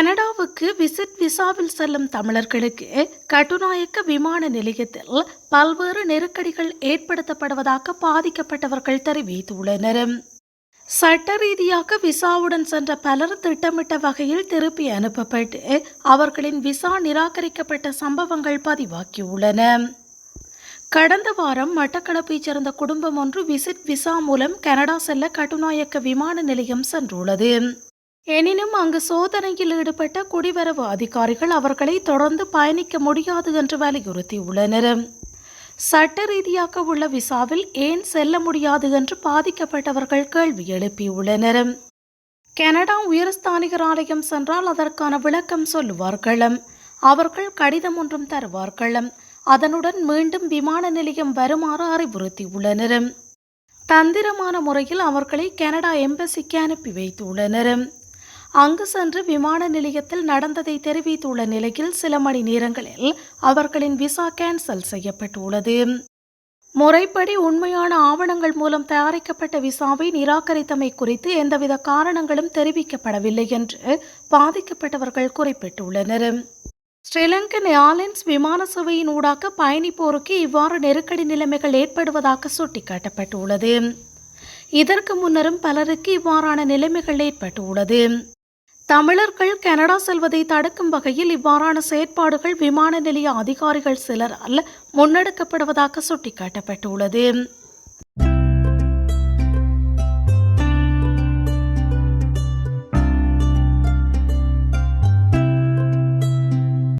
கனடாவுக்கு விசிட் விசாவில் செல்லும் தமிழர்களுக்கு கட்டுநாயக்க விமான நிலையத்தில் பல்வேறு நெருக்கடிகள் ஏற்படுத்தப்படுவதாக பாதிக்கப்பட்டவர்கள் தெரிவித்துள்ளனர். சட்ட ரீதியாக விசாவுடன் சென்ற பலர் திட்டமிட்ட வகையில் திருப்பி அனுப்பப்பட்டு அவர்களின் விசா நிராகரிக்கப்பட்ட சம்பவங்கள் பதிவாகியுள்ளன. கடந்த வாரம் மட்டக்களப்பைச் சேர்ந்த குடும்பம் ஒன்று விசிட் விசா மூலம் கனடா செல்ல கட்டுநாயக்க விமான நிலையம் சென்றுள்ளது. எனினும் அங்கு சோதனையில் ஈடுபட்ட குடிவரவு அதிகாரிகள் அவர்களை தொடர்ந்து பயணிக்க முடியாது என்று வலியுறுத்தியுள்ளனர். சட்ட ரீதியாக உள்ள விசாவில் ஏன் செல்ல முடியாது என்று பாதிக்கப்பட்டவர்கள் கேள்வி எழுப்பியுள்ளனர். கனடா உயர்ஸ்தானிகர் ஆலயம் சென்றால் அதற்கான விளக்கம் சொல்லுவார்கள். அவர்கள் கடிதம் ஒன்றும் தருவார்கள். அதனுடன் மீண்டும் விமான நிலையம் வருமாறு அறிவுறுத்தியுள்ளனர். தந்திரமான முறையில் அவர்களை கனடா எம்பசிக்கு அனுப்பி வைத்துள்ளனர். அங்கு சென்று விமான நிலையத்தில் நடந்ததை தெரிவித்துள்ள நிலையில் சில மணி நேரங்களில் அவர்களின் விசா கேன்சல் செய்யப்பட்டுள்ளது. முறைப்படி உண்மையான ஆவணங்கள் மூலம் தயாரிக்கப்பட்ட விசாவை நிராகரித்தமை குறித்து எந்தவித காரணங்களும் தெரிவிக்கப்படவில்லை என்று பாதிக்கப்பட்டவர்கள் குறிப்பிட்டுள்ளனர். ஸ்ரீலங்கன் ஏர்லைன்ஸ் விமான சேவையின் ஊடாக பயணிப்போருக்கு இவ்வாறு நெருக்கடி நிலைமைகள் ஏற்படுவதாக சுட்டிக்காட்டப்பட்டுள்ளது. இதற்கு முன்னரும் பலருக்கு இவ்வாறான நிலைமைகள் ஏற்பட்டுள்ளது. தமிழர்கள் கனடா செல்வதை தடுக்கும் வகையில் இவ்வாறான செயற்பாடுகள் விமான நிலைய அதிகாரிகள் சிலரால் முன்னெடுக்கப்படுவதாக சுட்டிக்காட்டப்பட்டுள்ளது.